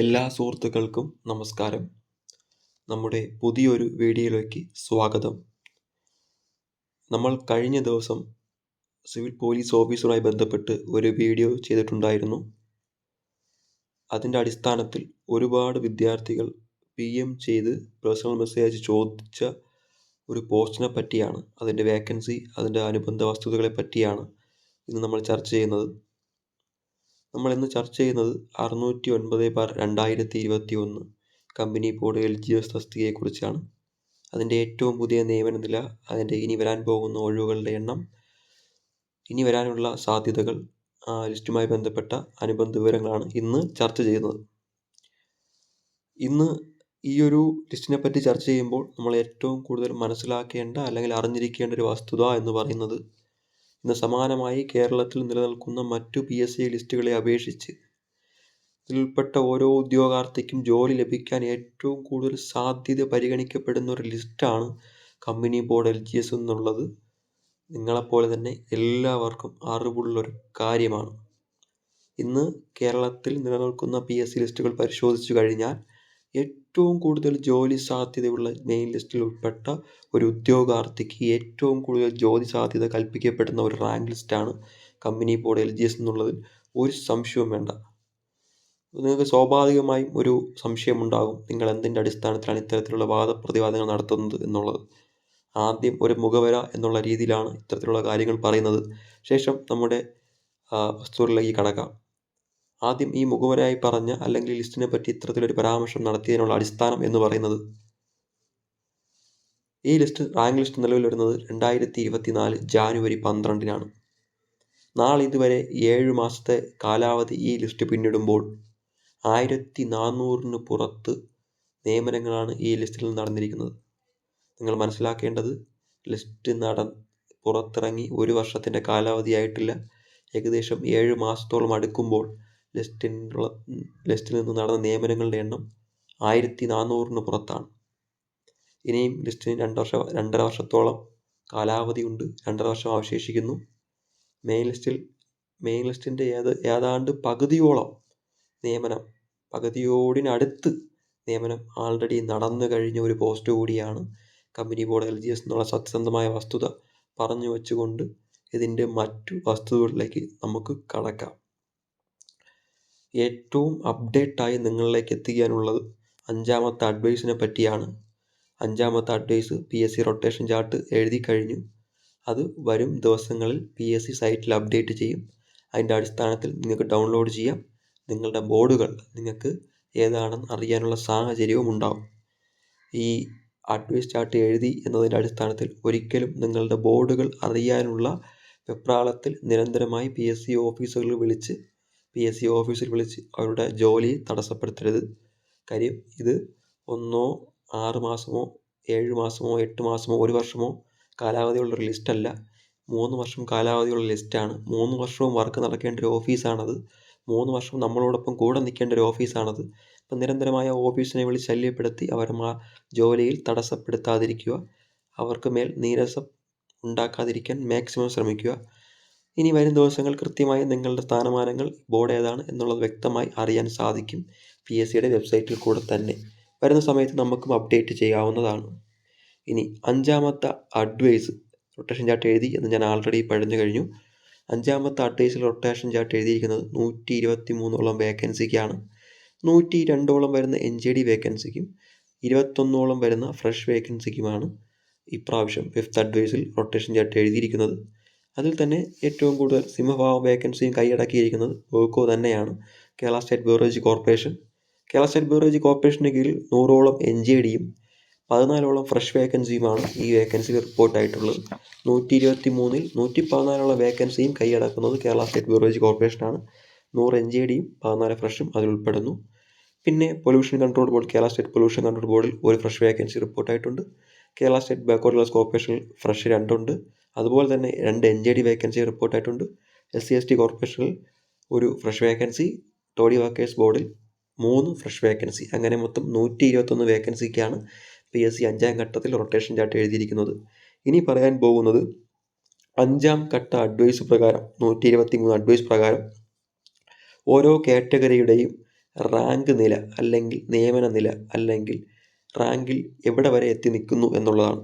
എല്ലാ സുഹൃത്തുക്കൾക്കും നമസ്കാരം. നമ്മുടെ പുതിയൊരു വീഡിയോയിലേക്ക് സ്വാഗതം. നമ്മൾ കഴിഞ്ഞ ദിവസം സിവിൽ പോലീസ് ഓഫീസറുമായി ബന്ധപ്പെട്ട് ഒരു വീഡിയോ ചെയ്തിട്ടുണ്ടായിരുന്നു. അതിന്റെ അടിസ്ഥാനത്തിൽ ഒരുപാട് വിദ്യാർത്ഥികൾ പി എം ചെയ്ത് പേഴ്സണൽ മെസ്സേജ് ചോദിച്ച ഒരു പോസ്റ്റിനെ പറ്റിയാണ് അതിന്റെ വേക്കൻസി അതിന്റെ അനുബന്ധ വസ്തുതകളെ പറ്റിയാണ് ഇന്ന് നമ്മൾ ചർച്ച ചെയ്യുന്നത്. നമ്മൾ ഇന്ന് ചർച്ച ചെയ്യുന്നത് അറുന്നൂറ്റി ഒൻപത് ബാർ രണ്ടായിരത്തി ഇരുപത്തി ഒന്ന് company board L G S തസ്തികയെക്കുറിച്ചാണ് അതിന്റെ ഏറ്റവും പുതിയ നിയമന നില അതിന്റെ ഇനി വരാൻ പോകുന്ന ഒഴിവുകളുടെ എണ്ണം ഇനി വരാനുള്ള സാധ്യതകൾ ലിസ്റ്റുമായി ബന്ധപ്പെട്ട അനുബന്ധ വിവരങ്ങളാണ് ഇന്ന് ചർച്ച ചെയ്യുന്നത്. ഇന്ന് ഈ ഒരു ലിസ്റ്റിനെ പറ്റി ചർച്ച ചെയ്യുമ്പോൾ നമ്മൾ ഏറ്റവും കൂടുതൽ മനസ്സിലാക്കേണ്ട അല്ലെങ്കിൽ അറിഞ്ഞിരിക്കേണ്ട ഒരു വസ്തുത എന്ന് പറയുന്നത് ഇന്ന് സമാനമായി കേരളത്തിൽ നിലനിൽക്കുന്ന മറ്റു പി എസ് സി ലിസ്റ്റുകളെ അപേക്ഷിച്ച് ഇതിൽപ്പെട്ട ഓരോ ഉദ്യോഗാർത്ഥിക്കും ജോലി ലഭിക്കാൻ ഏറ്റവും കൂടുതൽ സാധ്യത പരിഗണിക്കപ്പെടുന്ന ഒരു ലിസ്റ്റാണ് company board L G S എന്നുള്ളത്. നിങ്ങളെപ്പോലെ തന്നെ എല്ലാവർക്കും അറിവുള്ളൊരു കാര്യമാണ്. ഇന്ന് കേരളത്തിൽ നിലനിൽക്കുന്ന പി എസ് സി ലിസ്റ്റുകൾ പരിശോധിച്ചു കഴിഞ്ഞാൽ ഏറ്റവും കൂടുതൽ ജോലി സാധ്യതയുള്ള മെയിൻ ലിസ്റ്റിൽ ഉൾപ്പെട്ട ഒരു ഉദ്യോഗാർത്ഥിക്ക് ഏറ്റവും കൂടുതൽ ജോലി സാധ്യത കൽപ്പിക്കപ്പെടുന്ന ഒരു റാങ്ക് ലിസ്റ്റാണ് company board L G S എന്നുള്ളതിൽ ഒരു സംശയവും വേണ്ട. നിങ്ങൾക്ക് സ്വാഭാവികമായും ഒരു സംശയമുണ്ടാകും നിങ്ങൾ എന്തിന്റെ അടിസ്ഥാനത്തിലാണ് ഇത്തരത്തിലുള്ള വാദപ്രതിവാദങ്ങൾ നടത്തുന്നത് എന്നുള്ളത്. ആദ്യം ഒരു മുഖവര എന്നുള്ള രീതിയിലാണ് ഇത്തരത്തിലുള്ള കാര്യങ്ങൾ പറയുന്നത്. ശേഷം നമ്മുടെ വസ്തുവിലേക്ക് കടക്കാം. ആദ്യം ഈ മുഖവരായി പറഞ്ഞ അല്ലെങ്കിൽ ലിസ്റ്റിനെ പറ്റി ഇത്തരത്തിലൊരു പരാമർശം നടത്തിയതിനുള്ള അടിസ്ഥാനം എന്ന് പറയുന്നത് ഈ ലിസ്റ്റ് റാങ്ക് ലിസ്റ്റ് നിലവിൽ വരുന്നത് രണ്ടായിരത്തി ഇരുപത്തിനാല് ജാനുവരി പന്ത്രണ്ടിനാണ്. നാളെ ഇതുവരെ ഏഴ് മാസത്തെ കാലാവധി ഈ ലിസ്റ്റ് പിന്നിടുമ്പോൾ ആയിരത്തി നാനൂറിന് പുറത്ത് നിയമനങ്ങളാണ് ഈ ലിസ്റ്റിൽ നടന്നിരിക്കുന്നത്. നിങ്ങൾ മനസ്സിലാക്കേണ്ടത് ലിസ്റ്റ് നട പുറത്തിറങ്ങി ഒരു വർഷത്തിന്റെ കാലാവധിയായിട്ടില്ല. ഏകദേശം ഏഴ് മാസത്തോളം അടുക്കുമ്പോൾ ലിസ്റ്റിനുള്ള ലിസ്റ്റിൽ നിന്ന് നടന്ന നിയമനങ്ങളുടെ എണ്ണം ആയിരത്തി നാനൂറിന് പുറത്താണ്. ഇനിയും ലിസ്റ്റിന് രണ്ട് വർഷ രണ്ടര വർഷത്തോളം കാലാവധിയുണ്ട്. രണ്ടര വർഷം അവശേഷിക്കുന്നു. മെയിൻ ലിസ്റ്റിൽ മെയിൻ ലിസ്റ്റിന്റെ ഏത് ഏതാണ്ട് പകുതിയോളം നിയമനം പകുതിയോടിനടുത്ത് നിയമനം ആൾറെഡി നടന്നു കഴിഞ്ഞ ഒരു പോസ്റ്റ് കൂടിയാണ് company board L G S എന്നുള്ള സത്യസന്ധമായ വസ്തുത പറഞ്ഞു വെച്ചുകൊണ്ട് ഇതിന്റെ മറ്റു വസ്തുതകളിലേക്ക് നമുക്ക് കടക്കാം. ഏറ്റവും അപ്ഡേറ്റായി നിങ്ങളിലേക്ക് എത്തിക്കാനുള്ളത് അഞ്ചാമത്തെ അഡ്വൈസിനെ പറ്റിയാണ്. അഞ്ചാമത്തെ advice P S C rotation chart എഴുതി കഴിഞ്ഞു. അത് വരും ദിവസങ്ങളിൽ പി എസ് സി സൈറ്റിൽ അപ്ഡേറ്റ് ചെയ്യും. അതിന്റെ അടിസ്ഥാനത്തിൽ നിങ്ങൾക്ക് ഡൗൺലോഡ് ചെയ്യാം. നിങ്ങളുടെ ബോർഡുകൾ നിങ്ങൾക്ക് ഏതാണെന്ന് അറിയാനുള്ള സാഹചര്യവും ഉണ്ടാകും ഈ അഡ്വൈസ് ചാർട്ട് എഴുതി എന്നതിന്റെ അടിസ്ഥാനത്തിൽ ഒരിക്കലും നിങ്ങളുടെ ബോർഡുകൾ അറിയാനുള്ള വെപ്രാളത്തിൽ നിരന്തരമായി പി എസ് സി ഓഫീസുകളിൽ വിളിച്ച് പി എസ് സി ഓഫീസിൽ വിളിച്ച് അവരുടെ ജോലി തടസ്സപ്പെടുത്തരുത്. കാര്യം ഇത് ഒന്നോ ആറ് മാസമോ ഏഴ് മാസമോ എട്ട് മാസമോ ഒരു വർഷമോ കാലാവധിയുള്ള ഒരു ലിസ്റ്റല്ല മൂന്ന് വർഷം കാലാവധിയുള്ള ലിസ്റ്റാണ് മൂന്ന് വർഷവും വർക്ക് നടക്കേണ്ട ഒരു ഓഫീസാണത് മൂന്ന് വർഷം നമ്മളോടൊപ്പം കൂടെ നിൽക്കേണ്ട ഒരു ഓഫീസാണത് അപ്പം നിരന്തരമായ ഓഫീസിനെ വിളിച്ച് ശല്യപ്പെടുത്തി അവരെ മാ ജോലിയിൽ തടസ്സപ്പെടുത്താതിരിക്കുക. അവർക്ക് മേൽ നീരസം ഉണ്ടാക്കാതിരിക്കാൻ മാക്സിമം ശ്രമിക്കുക. ഇനി വരും ദിവസങ്ങൾ കൃത്യമായി നിങ്ങളുടെ സ്ഥാനമാനങ്ങൾ ബോർഡ് ഏതാണ് എന്നുള്ളത് വ്യക്തമായി അറിയാൻ സാധിക്കും. പി എസ് സിയുടെ വെബ്സൈറ്റിൽ കൂടെ തന്നെ. വരുന്ന സമയത്ത് നമുക്കും അപ്ഡേറ്റ് ചെയ്യാവുന്നതാണ്. ഇനി അഞ്ചാമത്തെ അഡ്വൈസ് റൊട്ടേഷൻ ചാർട്ട് എഴുതി എന്ന് ഞാൻ ആൾറെഡി പഴഞ്ഞു കഴിഞ്ഞു. അഞ്ചാമത്തെ അഡ്വൈസിൽ റൊട്ടേഷൻ ചാർട്ട് എഴുതിയിരിക്കുന്നത് നൂറ്റി ഇരുപത്തി മൂന്നോളം വേക്കൻസിക്കാണ് നൂറ്റി രണ്ടോളം വരുന്ന എൻ ജെ ഡി വേക്കൻസിക്കും ഇരുപത്തൊന്നോളം വരുന്ന ഫ്രഷ് വേക്കൻസിക്കുമാണ് ഇപ്രാവശ്യം ഫിഫ്ത്ത് അഡ്വൈസിൽ റൊട്ടേഷൻ ചാർട്ട് എഴുതിയിരിക്കുന്നത്. അതിൽ തന്നെ ഏറ്റവും കൂടുതൽ സിംഹഭാവം വേക്കൻസിയും കൈയടക്കിയിരിക്കുന്നത് വേക്കോ തന്നെയാണ്. Kerala state beverage corporation. Kerala state beverage corporation കീഴിൽ നൂറോളം എൻ ജെ ഡിയും പതിനാലോളം ഫ്രഷ് വേക്കൻസിയുമാണ് ഈ വേക്കൻസി റിപ്പോർട്ടായിട്ടുള്ളത്. നൂറ്റി ഇരുപത്തി മൂന്നിൽ നൂറ്റി പതിനാലോളം വേക്കൻസിയും കൈയടക്കുന്നത് കേരള സ്റ്റേറ്റ് ബിവറേജ് കോർപ്പറേഷനാണ്. നൂറ് എൻ ജെ ഡിയും പതിനാല് ഫ്രഷും അതിൽ ഉൾപ്പെടുന്നു. പിന്നെ pollution control board Kerala state pollution control ബോർഡിൽ ഒരു ഫ്രഷ് വേക്കൻസി റിപ്പോർട്ടായിട്ടുണ്ട്. കേരള സ്റ്റേറ്റ് ബാക്ക്വേർഡ് ക്ലാസ് കോർപ്പറേഷനിൽ ഫ്രഷ് രണ്ടുണ്ട്. അതുപോലെ തന്നെ രണ്ട് എൻ ജെ ഡി വേക്കൻസി റിപ്പോർട്ടായിട്ടുണ്ട്. എസ് സി എസ് ടി കോർപ്പറേഷനിൽ ഒരു ഫ്രഷ് വേക്കൻസി ടോഡി വർക്കേഴ്സ് ബോർഡിൽ മൂന്ന് ഫ്രഷ് വേക്കൻസി അങ്ങനെ മൊത്തം നൂറ്റി ഇരുപത്തൊന്ന് വേക്കൻസിക്കാണ് പി എസ് സി അഞ്ചാം ഘട്ടത്തിൽ റൊട്ടേഷൻ ചാർട്ട് എഴുതിയിരിക്കുന്നത്. ഇനി പറയാൻ പോകുന്നത് അഞ്ചാം ഘട്ട അഡ്വൈസ് പ്രകാരം നൂറ്റി ഇരുപത്തി മൂന്ന് അഡ്വൈസ് പ്രകാരം ഓരോ കാറ്റഗറിയുടെയും റാങ്ക് നില അല്ലെങ്കിൽ നിയമന നില അല്ലെങ്കിൽ റാങ്കിൽ എവിടെ വരെ എത്തി നിൽക്കുന്നു എന്നുള്ളതാണ്.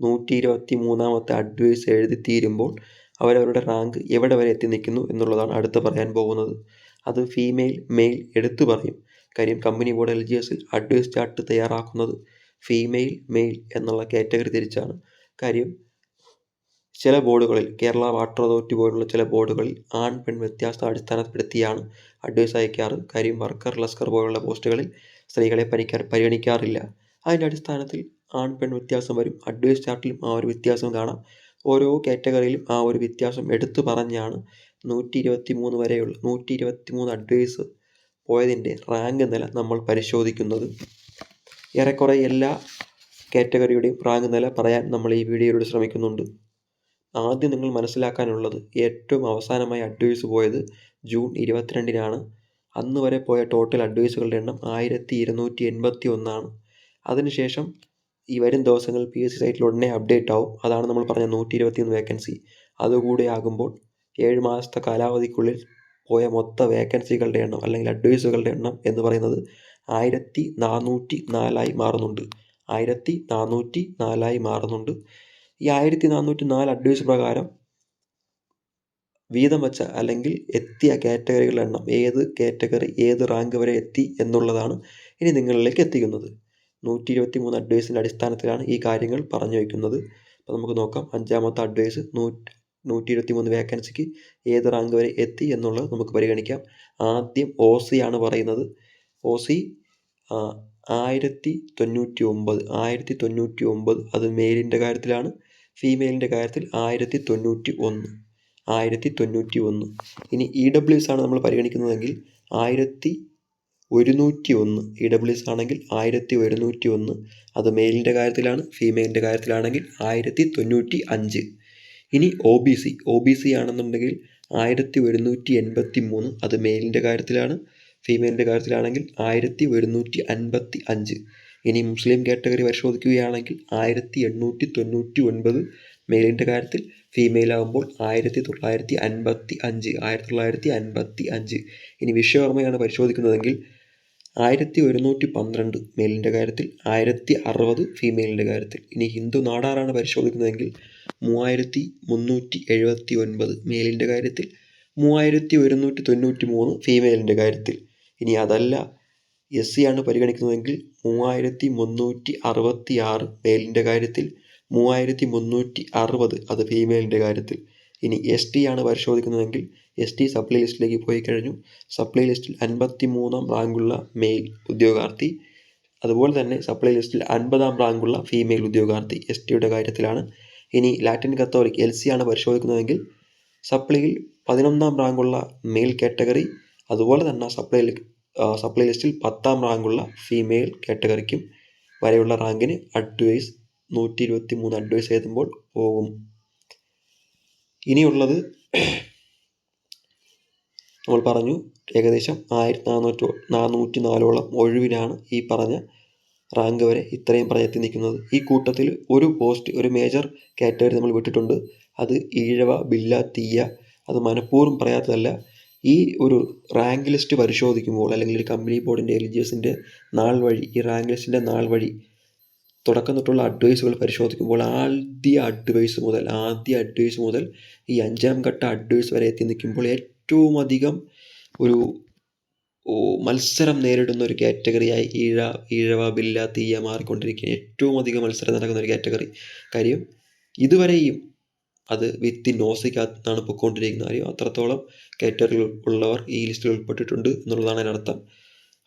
നൂറ്റി ഇരുപത്തി മൂന്നാമത്തെ അഡ്വൈസ് എഴുതി തീരുമ്പോൾ അവരവരുടെ റാങ്ക് എവിടെ വരെ എത്തി നിൽക്കുന്നു എന്നുള്ളതാണ് അടുത്ത് പറയാൻ പോകുന്നത്. അത് ഫീമെയിൽ മെയിൽ എടുത്തു പറയും. കാര്യം കമ്പനി ബോർഡ് എൽ ജി എസിൽ അഡ്വൈസ് ചാർട്ട് തയ്യാറാക്കുന്നത് ഫീമെയിൽ മെയിൽ എന്നുള്ള കാറ്റഗറി തിരിച്ചാണ്. കാര്യം ചില ബോർഡുകളിൽ കേരള വാട്ടർ അതോറിറ്റി പോലുള്ള ചില ബോർഡുകളിൽ ആൺ പെൺ വ്യത്യാസം അടിസ്ഥാനപ്പെടുത്തിയാണ് അഡ്വൈസ് അയക്കാറ്. കാര്യം വർക്കർ ലസ്കർ പോലുള്ള പോസ്റ്റുകളിൽ സ്ത്രീകളെ പരിഗണിക്കാറില്ല. അതിന്റെ അടിസ്ഥാനത്തിൽ ആൺ പെൺ വ്യത്യാസം വരും. അഡ്വൈസ് ചാർട്ടിലും ആ ഒരു വ്യത്യാസം കാണാം. ഓരോ കാറ്റഗറിയിലും ആ ഒരു വ്യത്യാസം എടുത്തു പറഞ്ഞാണ് നൂറ്റി ഇരുപത്തി മൂന്ന് വരെയുള്ള നൂറ്റി ഇരുപത്തി മൂന്ന് അഡ്വൈസ് പോയതിന്റെ റാങ്ക് നില നമ്മൾ പരിശോധിക്കുന്നത്. ഏറെക്കുറെ എല്ലാ കാറ്റഗറിയുടെയും റാങ്ക് നില പറയാൻ നമ്മൾ ഈ വീഡിയോയിലൂടെ ശ്രമിക്കുന്നുണ്ട്. ആദ്യം നിങ്ങൾ മനസ്സിലാക്കാനുള്ളത് ഏറ്റവും അവസാനമായി അഡ്വൈസ് പോയത് ജൂൺ ഇരുപത്തിരണ്ടിനാണ്. അന്ന് വരെ പോയ ടോട്ടൽ അഡ്വൈസുകളുടെ എണ്ണം ആയിരത്തി ഇരുന്നൂറ്റി എൺപത്തി ഒന്നാണ് അതിനുശേഷം ഈ വരും ദിവസങ്ങളിൽ പി എസ് സി സൈറ്റിൽ ഉടനെ അപ്ഡേറ്റ് ആവും. അതാണ് നമ്മൾ പറഞ്ഞ നൂറ്റി ഇരുപത്തിയൊന്ന് വേക്കൻസി അതുകൂടി ആകുമ്പോൾ ഏഴ് മാസത്തെ കാലാവധിക്കുള്ളിൽ പോയ മൊത്ത വേക്കൻസികളുടെ എണ്ണം അല്ലെങ്കിൽ അഡ്വൈസുകളുടെ എണ്ണം എന്ന് പറയുന്നത് ആയിരത്തി നാനൂറ്റി നാലായി മാറുന്നുണ്ട്. ആയിരത്തി നാനൂറ്റി നാലായി മാറുന്നുണ്ട്. ഈ ആയിരത്തി നാനൂറ്റി നാല് അഡ്വൈസ് പ്രകാരം വീതം വച്ച അല്ലെങ്കിൽ എത്തിയ കാറ്റഗറികളുടെ എണ്ണം ഏത് കാറ്റഗറി ഏത് റാങ്ക് വരെ എത്തി എന്നുള്ളതാണ് ഇനി നിങ്ങളിലേക്ക് എത്തിക്കുന്നത്. നൂറ്റി ഇരുപത്തി മൂന്ന് അഡ്വൈസിന്റെ അടിസ്ഥാനത്തിലാണ് ഈ കാര്യങ്ങൾ പറഞ്ഞു വയ്ക്കുന്നത്. അപ്പോൾ നമുക്ക് നോക്കാം. അഞ്ചാമത്തെ അഡ്വൈസ് നൂറ്റി നൂറ്റി ഇരുപത്തി മൂന്ന് വേക്കൻസിക്ക് ഏത് റാങ്ക് വരെ എത്തി എന്നുള്ളത് നമുക്ക് പരിഗണിക്കാം. ആദ്യം ഒ സി ആണ് പറയുന്നത്. ഒ സി ആയിരത്തി തൊണ്ണൂറ്റി ഒമ്പത് ആയിരത്തി തൊണ്ണൂറ്റി ഒമ്പത് അത് മെയിലിന്റെ കാര്യത്തിലാണ്. ഫീമെയിലിന്റെ കാര്യത്തിൽ ആയിരത്തി തൊണ്ണൂറ്റി ഒന്ന് ആയിരത്തി തൊണ്ണൂറ്റി ഒന്ന് ഇനി ഇ ഡബ്ല്യു എസ് ആണ് നമ്മൾ പരിഗണിക്കുന്നതെങ്കിൽ ആയിരത്തി ഒരുന്നൂറ്റി ഒന്ന് ഇ ഡബ്ല്യു എസ് ആണെങ്കിൽ ആയിരത്തി ഒരുന്നൂറ്റി ഒന്ന് അത് മെയിലിന്റെ കാര്യത്തിലാണ് ഫീമെയിലിന്റെ കാര്യത്തിലാണെങ്കിൽ ആയിരത്തി തൊണ്ണൂറ്റി അഞ്ച് ഇനി O B C O B C ആണെന്നുണ്ടെങ്കിൽ ആയിരത്തി ഒരുന്നൂറ്റി എൺപത്തി മൂന്ന് അത് മെയിലിന്റെ കാര്യത്തിലാണ് ഫീമെയിലിന്റെ കാര്യത്തിലാണെങ്കിൽ ആയിരത്തി ഒരുന്നൂറ്റി അൻപത്തി അഞ്ച് ഇനി മുസ്ലിം കാറ്റഗറി പരിശോധിക്കുകയാണെങ്കിൽ ആയിരത്തി എണ്ണൂറ്റി തൊണ്ണൂറ്റി ഒൻപത് മെയിലിന്റെ കാര്യത്തിൽ ഫീമെയിൽ ആകുമ്പോൾ ആയിരത്തി തൊള്ളായിരത്തി അൻപത്തി അഞ്ച് ആയിരത്തി തൊള്ളായിരത്തി അൻപത്തി അഞ്ച് ഇനി വിശ്വകർമ്മയാണ് പരിശോധിക്കുന്നതെങ്കിൽ ആയിരത്തി ഒരുന്നൂറ്റി പന്ത്രണ്ട് മെയിലിന്റെ കാര്യത്തിൽ ആയിരത്തി അറുപത് ഫീമെയിലിന്റെ കാര്യത്തിൽ. ഇനി ഹിന്ദു നാടാറാണ് പരിശോധിക്കുന്നതെങ്കിൽ മൂവായിരത്തി മുന്നൂറ്റി എഴുപത്തി ഒൻപത് മെയിലിന്റെ കാര്യത്തിൽ മൂവായിരത്തി ഒരുന്നൂറ്റി തൊണ്ണൂറ്റി മൂന്ന് ഫീമെയിലിന്റെ കാര്യത്തിൽ. ഇനി അതല്ല എസ് സി ആണ് പരിഗണിക്കുന്നതെങ്കിൽ മൂവായിരത്തി മുന്നൂറ്റി അറുപത്തി ആറ് മെയിലിന്റെ കാര്യത്തിൽ മൂവായിരത്തി മുന്നൂറ്റി അറുപത് അത് ഫീമെയിലിന്റെ കാര്യത്തിൽ. ഇനി എസ് ടി ആണ് പരിശോധിക്കുന്നതെങ്കിൽ എസ് ടി സപ്ലൈ ലിസ്റ്റിലേക്ക് പോയി കഴിഞ്ഞു. സപ്ലൈ ലിസ്റ്റിൽ അൻപത്തി മൂന്നാം റാങ്കുള്ള മെയിൽ ഉദ്യോഗാർത്ഥി അതുപോലെ തന്നെ സപ്ലൈ ലിസ്റ്റിൽ അൻപതാം റാങ്കുള്ള ഫീമെയിൽ ഉദ്യോഗാർത്ഥി എസ് ടിയുടെ കാര്യത്തിലാണ്. ഇനി ലാറ്റിൻ കത്തോലിക് എൽ സി ആണ് പരിശോധിക്കുന്നതെങ്കിൽ സപ്ലൈയിൽ പതിനൊന്നാം റാങ്കുള്ള മെയിൽ കാറ്റഗറി അതുപോലെ തന്നെ സപ്ലൈ സപ്ലൈ ലിസ്റ്റിൽ പത്താം റാങ്കുള്ള ഫീമെയിൽ കാറ്റഗറിക്കും വരെയുള്ള റാങ്കിന് അഡ്വൈസ് നൂറ്റി ഇരുപത്തി മൂന്ന് അഡ്വൈസ് എഴുതുമ്പോൾ പോകും. ഇനിയുള്ളത് നമ്മൾ പറഞ്ഞു ഏകദേശം ആയിരത്തി നാനൂറ്റി നാനൂറ്റി നാലോളം ഒഴിവിലാണ് ഈ പറഞ്ഞ റാങ്ക് വരെ ഇത്രയും പറഞ്ഞെത്തി നിൽക്കുന്നത്. ഈ കൂട്ടത്തിൽ ഒരു പോസ്റ്റ് ഒരു മേജർ കാറ്റഗറി നമ്മൾ വിട്ടിട്ടുണ്ട്. അത് ഈഴവ ബില്ല തീയ. അത് മനഃപൂർവം പറയാത്തതല്ല. ഈ ഒരു റാങ്ക് ലിസ്റ്റ് പരിശോധിക്കുമ്പോൾ അല്ലെങ്കിൽ ഒരു കമ്പനി ബോർഡിന്റെ എസിന്റെ നാൾ വഴി ഈ റാങ്ക് ലിസ്റ്റിന്റെ നാൾ വഴി തുടക്കം തൊട്ടുള്ള അഡ്വൈസുകൾ പരിശോധിക്കുമ്പോൾ ആദ്യ അഡ്വൈസ് മുതൽ ആദ്യ അഡ്വൈസ് മുതൽ ഈ അഞ്ചാം ഘട്ട അഡ്വൈസ് വരെ എത്തി നിൽക്കുമ്പോൾ ഏറ്റവും അധികം ഒരു മത്സരം നേരിടുന്ന ഒരു കാറ്റഗറിയായി ഈഴ ഈഴവ ബില്ല തീയ മാറിക്കൊണ്ടിരിക്കുകയാണ്. ഏറ്റവും അധികം മത്സരം നടക്കുന്ന ഒരു കാറ്റഗറി. കാര്യം ഇതുവരെയും അത് വിത്ത് നോസിക്കാത്തതാണ് പൊയ്ക്കൊണ്ടിരിക്കുന്ന കാര്യം. അത്രത്തോളം കാറ്റഗറി ഉള്ളവർ ഈ ലിസ്റ്റിൽ ഉൾപ്പെട്ടിട്ടുണ്ട് എന്നുള്ളതാണ് അതിനർത്ഥം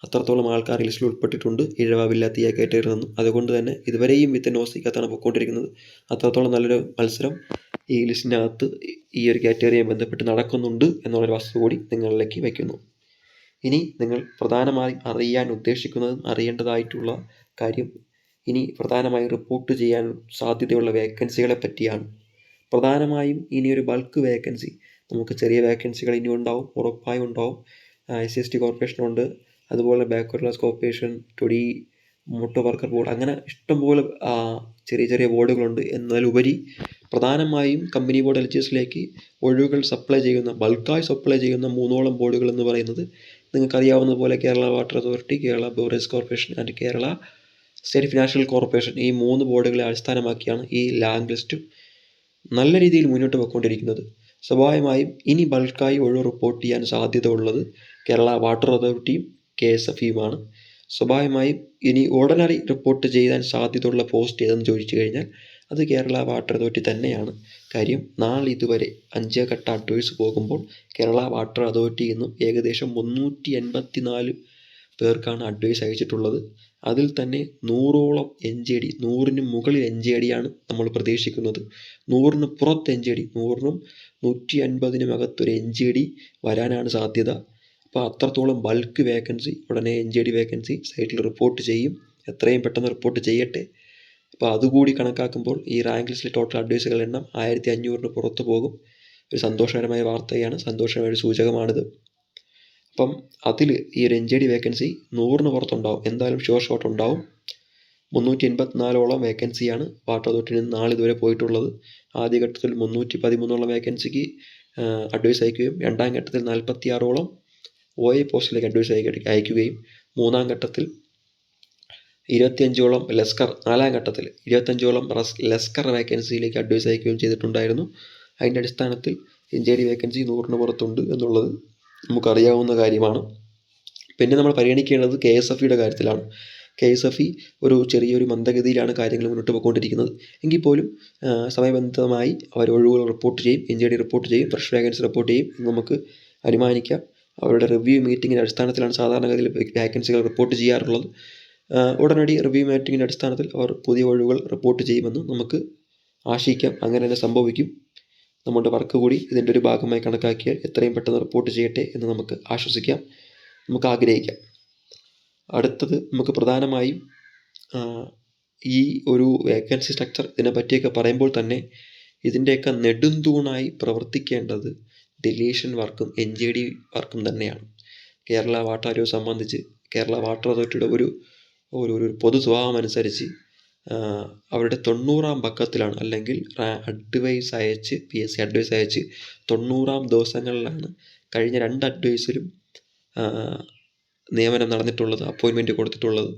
അത്രത്തോളം ആൾക്കാർ ഈ ലിസ്റ്റിൽ ഉൾപ്പെട്ടിട്ടുണ്ട് ഇഴവാവില്ല തീയ കാറ്റഗറി നിന്നും. അതുകൊണ്ട് തന്നെ ഇതുവരെയും വിത്ത് നോസിക്കാത്തതാണ് പൊയ്ക്കൊണ്ടിരിക്കുന്നത് അത്രത്തോളം നല്ലൊരു മത്സരം ലിസ്റ്റിനകത്ത് ഈ ഒരു കാറ്റഗറിയെ ബന്ധപ്പെട്ട് നടക്കുന്നുണ്ട് എന്നുള്ളൊരു വസ്തു കൂടി നിങ്ങളിലേക്ക് വയ്ക്കുന്നു. ഇനി നിങ്ങൾ പ്രധാനമായും അറിയാൻ ഉദ്ദേശിക്കുന്നതും അറിയേണ്ടതായിട്ടുള്ള കാര്യം ഇനി പ്രധാനമായും റിപ്പോർട്ട് ചെയ്യാൻ സാധ്യതയുള്ള വേക്കൻസികളെ പറ്റിയാണ്. പ്രധാനമായും ഇനി ഒരു ബൾക്ക് വേക്കൻസി. നമുക്ക് ചെറിയ വേക്കൻസികൾ ഇനി ഉണ്ടാവും ഉറപ്പായും ഉണ്ടാവും. എസ് സി എസ് ടി കോർപ്പറേഷനുണ്ട്. അതുപോലെ ബാക്ക്വേർഡ് ക്ലാസ് കോർപ്പറേഷൻ ടൊടി മോട്ടോർ വർക്കർ ബോർഡ് അങ്ങനെ ഇഷ്ടംപോലെ ചെറിയ ചെറിയ ബോർഡുകളുണ്ട് എന്നതിലുപരി പ്രധാനമായും കമ്പനി ബോർഡ് എൽ ജി എസിലേക്ക് ഒഴിവുകൾ സപ്ലൈ ചെയ്യുന്ന ബൾക്കായി സപ്ലൈ ചെയ്യുന്ന മൂന്നോളം ബോർഡുകൾ എന്ന് പറയുന്നത് നിങ്ങൾക്കറിയാവുന്ന പോലെ Kerala water authority Kerala beverage corporation and Kerala state financial corporation ഈ മൂന്ന് ബോർഡുകളെ അടിസ്ഥാനമാക്കിയാണ് ഈ ലാങ് ലിസ്റ്റ് നല്ല രീതിയിൽ മുന്നോട്ട് പോയിക്കൊണ്ടിരിക്കുന്നത്. സ്വാഭാവികമായും ഇനി ബൾക്കായി ഒഴിവ് റിപ്പോർട്ട് ചെയ്യാൻ സാധ്യത ഉള്ളത് കേരള വാട്ടർ അതോറിറ്റിയും കെ എസ് എഫ് ഇയുമാണ് സ്വാഭാവികമായും ഇനി ഓർഡിനറി റിപ്പോർട്ട് ചെയ്യാൻ സാധ്യതയുള്ള പോസ്റ്റ് ഏതെന്ന് ചോദിച്ചു കഴിഞ്ഞാൽ അത് കേരള വാട്ടർ അതോറിറ്റി തന്നെയാണ്. കാര്യം നാളെ ഇതുവരെ അഞ്ച് ഘട്ട അഡ്വൈസ് പോകുമ്പോൾ കേരള വാട്ടർ അതോറിറ്റി നിന്നും ഏകദേശം മുന്നൂറ്റി എൺപത്തി നാല് പേർക്കാണ് അഡ്വൈസ് അയച്ചിട്ടുള്ളത്. അതിൽ തന്നെ നൂറോളം എൻ ജെ നൂറിന് മുകളിൽ എൻ ഡിയാണ് നമ്മൾ പ്രതീക്ഷിക്കുന്നത്. നൂറിന് പുറത്ത് എൻ ജെ നൂറിനും നൂറ്റി അൻപതിനും അകത്തൊരു എൻ ജെ ഡി വരാനാണ് സാധ്യത. അപ്പോൾ അത്രത്തോളം ബൾക്ക് വേക്കൻസി ഉടനെ എൻ ജെ ഡി വേക്കൻസി സൈറ്റിൽ റിപ്പോർട്ട് ചെയ്യും. എത്രയും പെട്ടെന്ന് റിപ്പോർട്ട് ചെയ്യട്ടെ. അപ്പോൾ അതുകൂടി കണക്കാക്കുമ്പോൾ ഈ റാങ്ക് ലിസ്റ്റിൽ ടോട്ടൽ അഡ്വൈസുകളുടെ എണ്ണം ആയിരത്തി അഞ്ഞൂറിന് പുറത്തു പോകും. ഒരു സന്തോഷകരമായ വാർത്തയാണ് സന്തോഷകരമായ ഒരു സൂചകമാണിത്. അപ്പം അതിൽ ഈ ഒരു എൻ ജെ ഡി വേക്കൻസി നൂറിന് പുറത്തുണ്ടാവും. എന്തായാലും ഷുവർ ഷോട്ട് ഉണ്ടാവും. മുന്നൂറ്റി എൺപത്തിനാലോളം വേക്കൻസിയാണ് വാട്ടർ അതോറിറ്റിയിൽ നിന്ന് നാളിതുവരെ പോയിട്ടുള്ളത്. ആദ്യഘട്ടത്തിൽ മുന്നൂറ്റി പതിമൂന്നോളം വേക്കൻസിക്ക് അഡ്വൈസ് അയക്കുകയും രണ്ടാം ഘട്ടത്തിൽ നാൽപ്പത്തി ആറോളം ഒ എ പോസ്റ്റിലേക്ക് അഡ്വൈസ് അയക്ക അയക്കുകയും മൂന്നാം ഘട്ടത്തിൽ ഇരുപത്തിയഞ്ചോളം ലെസ്കർ നാലാം ഘട്ടത്തിൽ ഇരുപത്തഞ്ചോളം റസ് ലെസ്കർ വേക്കൻസിയിലേക്ക് അഡ്വൈസ് അയക്കുകയും ചെയ്തിട്ടുണ്ടായിരുന്നു. അതിന്റെ അടിസ്ഥാനത്തിൽ ഡി വേക്കൻസി നൂറിന് പുറത്തുണ്ട് എന്നുള്ളത് നമുക്കറിയാവുന്ന കാര്യമാണ്. പിന്നെ നമ്മൾ പരിഗണിക്കേണ്ടത് കെ എസ് എഫ് ഇയുടെ കാര്യത്തിലാണ്. കെ എസ് എഫ് ഇ ഒരു ചെറിയൊരു മന്ദഗതിയിലാണ് കാര്യങ്ങൾ മുന്നോട്ട് പോയിക്കൊണ്ടിരിക്കുന്നത്. എങ്കിൽ പോലും സമയബന്ധിതമായി അവർ ഒഴിവുകൾ റിപ്പോർട്ട് ചെയ്യും ഡി റിപ്പോർട്ട് ചെയ്യും ഫ്രഷ് വേക്കൻസി റിപ്പോർട്ട് ചെയ്യും നമുക്ക് അനുമാനിക്കാം. അവരുടെ റിവ്യൂ മീറ്റിങ്ങിന്റെ അടിസ്ഥാനത്തിലാണ് സാധാരണഗതിയിൽ വേക്കൻസികൾ റിപ്പോർട്ട് ചെയ്യാറുള്ളത്. ഉടനടി റിവ്യൂ മീറ്റിങ്ങിന്റെ അടിസ്ഥാനത്തിൽ അവർ പുതിയ ഒഴിവുകൾ റിപ്പോർട്ട് ചെയ്യുമെന്ന് നമുക്ക് ആശിക്കാം അങ്ങനെ തന്നെ സംഭവിക്കും. നമ്മുടെ വർക്ക് കൂടി ഇതിന്റെ ഒരു ഭാഗമായി കണക്കാക്കിയാൽ എത്രയും പെട്ടെന്ന് റിപ്പോർട്ട് ചെയ്യട്ടെ എന്ന് നമുക്ക് ആശ്വസിക്കാം. നമുക്ക് ആഗ്രഹിക്കാം. അടുത്തത് നമുക്ക് പ്രധാനമായും ഈ ഒരു വേക്കൻസി സ്ട്രക്ചർ ഇതിനെ പറ്റിയൊക്കെ പറയുമ്പോൾ തന്നെ ഇതിന്റെയൊക്കെ നെടുന്തൂണായി പ്രവർത്തിക്കേണ്ടത് ഡെലീഷൻ വർക്കും എൻ ജെ ഡി വർക്കും തന്നെയാണ്. കേരള വാട്ടർ ആരോഗ്യം സംബന്ധിച്ച് കേരള വാട്ടർ അതോറിറ്റിയുടെ ഒരു ഒരു ഒരു പൊതു സ്വഭാവം അനുസരിച്ച് അവരുടെ തൊണ്ണൂറാം പക്കത്തിലാണ്. അല്ലെങ്കിൽ അഡ്വൈസ് അയച്ച് പി എസ് സി അഡ്വൈസ് അയച്ച് തൊണ്ണൂറാം ദിവസങ്ങളിലാണ് കഴിഞ്ഞ രണ്ട് അഡ്വൈസിലും നിയമനം നടന്നിട്ടുള്ളത് അപ്പോയിൻമെന്റ് കൊടുത്തിട്ടുള്ളത്.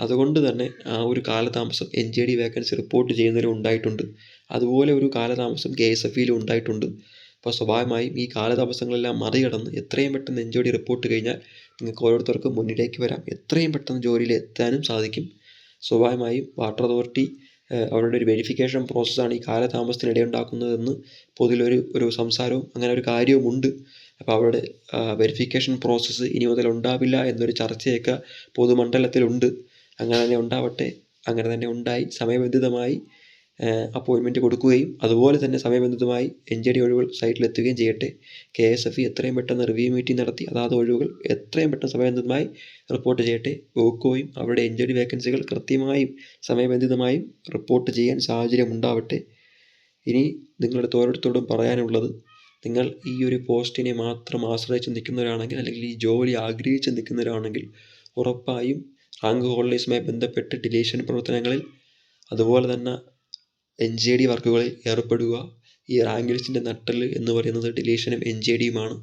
അതുകൊണ്ട് തന്നെ ആ ഒരു കാലതാമസം N J D vacancy report ചെയ്യുന്നതിലും ഉണ്ടായിട്ടുണ്ട്. അതുപോലെ ഒരു കാലതാമസം കെ എസ് എഫ് ഇയിലും ഉണ്ടായിട്ടുണ്ട്. അപ്പോൾ സ്വാഭാവികമായും ഈ കാലതാമസങ്ങളെല്ലാം മറികടന്ന് എത്രയും പെട്ടെന്ന് എൻ ജെ റിപ്പോർട്ട് കഴിഞ്ഞാൽ നിങ്ങൾക്ക് ഓരോരുത്തർക്കും മുന്നിലേക്ക് വരാം. എത്രയും പെട്ടെന്ന് ജോലിയിൽ എത്താനും സാധിക്കും. സ്വാഭാവികമായും വാട്ടർ അതോറിറ്റി അവരുടെ ഒരു വെരിഫിക്കേഷൻ പ്രോസസ്സാണ് ഈ കാലതാമസത്തിനിടയുണ്ടാക്കുന്നതെന്ന് പൊതുവിലൊരു ഒരു സംസാരവും അങ്ങനെ ഒരു കാര്യവും ഉണ്ട്. അപ്പോൾ അവരുടെ വെരിഫിക്കേഷൻ പ്രോസസ്സ് ഇനി മുതൽ ഉണ്ടാവില്ല എന്നൊരു ചർച്ചയൊക്കെ പൊതുമണ്ഡലത്തിലുണ്ട്. അങ്ങനെ തന്നെ ഉണ്ടാവട്ടെ. അങ്ങനെ തന്നെ ഉണ്ടായി. സമയബന്ധിതമായി അപ്പോയിൻമെന്റ് കൊടുക്കുകയും അതുപോലെ തന്നെ സമയബന്ധിതമായി എൻ ജെ ഡി ഒഴിവുകൾ സൈറ്റിലെത്തുകയും ചെയ്യട്ടെ. കെ എസ് എഫ് ഇ എത്രയും പെട്ടെന്ന് റിവ്യൂ മീറ്റിംഗ് നടത്തി അതാത് ഒഴിവുകൾ എത്രയും പെട്ടെന്ന് സമയബന്ധിതമായി റിപ്പോർട്ട് ചെയ്യട്ടെ. ഓക്കോയും അവരുടെ എൻ ജെ ഡി വേക്കൻസികൾ കൃത്യമായും സമയബന്ധിതമായും റിപ്പോർട്ട് ചെയ്യാൻ സാഹചര്യം ഉണ്ടാവട്ടെ. ഇനി നിങ്ങളുടെ ഓരോരുത്തരോടും പറയാനുള്ളത് നിങ്ങൾ ഈ ഒരു പോസ്റ്റിനെ മാത്രം ആശ്രയിച്ച് നിൽക്കുന്നവരാണെങ്കിൽ അല്ലെങ്കിൽ ഈ ജോലി ആഗ്രഹിച്ച് നിൽക്കുന്നവരാണെങ്കിൽ ഉറപ്പായും റാങ്ക് ഹോൾഡേഴ്സുമായി ബന്ധപ്പെട്ട് ഡിലീഷൻ പ്രവർത്തനങ്ങളിൽ അതുപോലെ തന്നെ എൻ ജെ ഡി വർക്കുകളിൽ ഏർപ്പെടുക. ഈ റാങ്ക് ലിസ്റ്റിന്റെ എന്ന് പറയുന്നത് ഡിലീഷനും എൻ ജെ ഡിയുമാണ്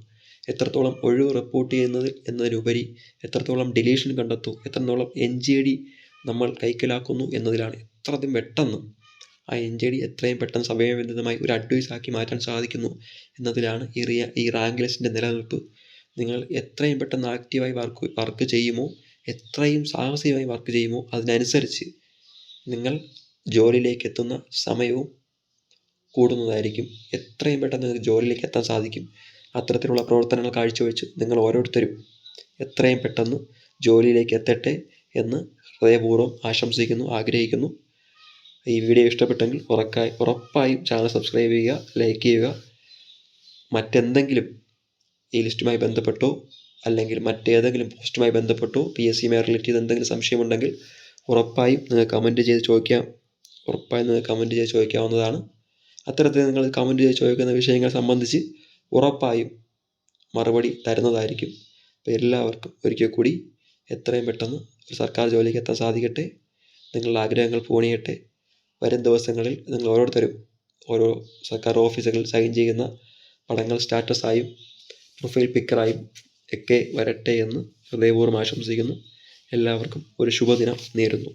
എത്രത്തോളം ഒഴിവ് റിപ്പോർട്ട് ചെയ്യുന്നത് എന്നതിനുപരി എത്രത്തോളം ഡിലീഷൻ കണ്ടെത്തും എത്രത്തോളം എൻ ജെ ഡി നമ്മൾ കൈക്കലാക്കുന്നു എന്നതിലാണ് എത്രയും പെട്ടെന്ന് ആ എൻ ജെ ഡി എത്രയും പെട്ടെന്ന് സമയബന്ധിതമായി ഒരു അഡ്വൈസ് ആക്കി മാറ്റാൻ സാധിക്കുന്നു എന്നതിലാണ് ഈ റിയ ഈ റാങ്ക് ലിസ്റ്റിന്റെ നിലനിൽപ്പ്. നിങ്ങൾ എത്രയും പെട്ടെന്ന് ആക്റ്റീവായി വർക്ക് വർക്ക് ചെയ്യുമോ എത്രയും സാഹസികമായി വർക്ക് ചെയ്യുമോ അതിനനുസരിച്ച് നിങ്ങൾ ജോലിയിലേക്ക് എത്തുന്ന സമയവും കൂടുന്നതായിരിക്കും. എത്രയും പെട്ടെന്ന് നിങ്ങൾക്ക് ജോലിയിലേക്ക് എത്താൻ സാധിക്കും. അത്തരത്തിലുള്ള പ്രവർത്തനങ്ങൾ കാഴ്ചവെച്ച് നിങ്ങൾ ഓരോരുത്തരും എത്രയും പെട്ടെന്ന് ജോലിയിലേക്ക് എത്തട്ടെ എന്ന് ഹൃദയപൂർവം ആശംസിക്കുന്നു ആഗ്രഹിക്കുന്നു. ഈ വീഡിയോ ഇഷ്ടപ്പെട്ടെങ്കിൽ ഉറക്കായി ഉറപ്പായും ചാനൽ സബ്സ്ക്രൈബ് ചെയ്യുക ലൈക്ക് ചെയ്യുക. മറ്റെന്തെങ്കിലും ഈ ലിസ്റ്റുമായി ബന്ധപ്പെട്ടോ അല്ലെങ്കിൽ മറ്റേതെങ്കിലും പോസ്റ്റുമായി ബന്ധപ്പെട്ടോ പി എസ് സിയുമായി റിലേറ്റ് ചെയ്ത് എന്തെങ്കിലും സംശയമുണ്ടെങ്കിൽ ഉറപ്പായും നിങ്ങൾ കമന്റ് ചെയ്ത് ചോദിക്കാം. ഉറപ്പായും നിങ്ങൾ കമന്റ് ചെയ്ത് ചോദിക്കാവുന്നതാണ്. അത്തരത്തിൽ നിങ്ങൾ കമന്റ് ചെയ്ത് ചോദിക്കുന്ന വിഷയങ്ങൾ സംബന്ധിച്ച് ഉറപ്പായും മറുപടി തരുന്നതായിരിക്കും. അപ്പോൾ എല്ലാവർക്കും ഒരിക്കൽ കൂടി എത്രയും പെട്ടെന്ന് ഒരു സർക്കാർ ജോലിക്ക് എത്താൻ സാധിക്കട്ടെ. നിങ്ങളുടെ ആഗ്രഹങ്ങൾ പൂണിയട്ടെ വരും ദിവസങ്ങളിൽ നിങ്ങൾ ഓരോരുത്തരും ഓരോ സർക്കാർ ഓഫീസുകളിൽ സൈൻ ചെയ്യുന്ന പടങ്ങൾ സ്റ്റാറ്റസായും പ്രൊഫൈൽ പിക്കറായും ഒക്കെ വരട്ടെ എന്ന് ഹൃദയപൂർവം ആശംസിക്കുന്നു. എല്ലാവർക്കും ഒരു ശുഭദിനം നേരുന്നു.